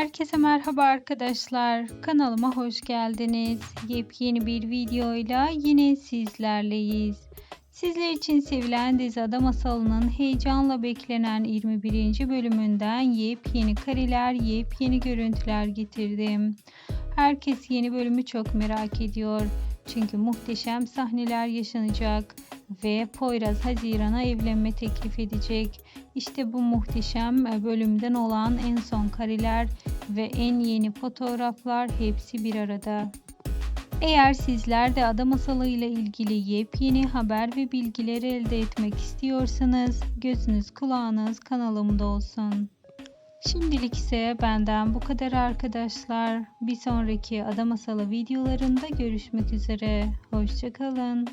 Herkese merhaba arkadaşlar. Kanalıma hoş geldiniz. Yepyeni bir videoyla yine sizlerleyiz. Sizler için sevilen dizi Ada Masalı'nın heyecanla beklenen 21. bölümünden yepyeni kareler, yepyeni görüntüler getirdim. Herkes yeni bölümü çok merak ediyor. Çünkü muhteşem sahneler yaşanacak ve Poyraz Haziran'a evlenme teklif edecek. İşte bu muhteşem bölümden olan en son kareler ve en yeni fotoğraflar hepsi bir arada. Eğer sizler de ada masalı ile ilgili yepyeni haber ve bilgileri elde etmek istiyorsanız gözünüz kulağınız kanalımda olsun. Şimdilik ise benden bu kadar arkadaşlar. Bir sonraki ada masalı videolarında görüşmek üzere. Hoşçakalın.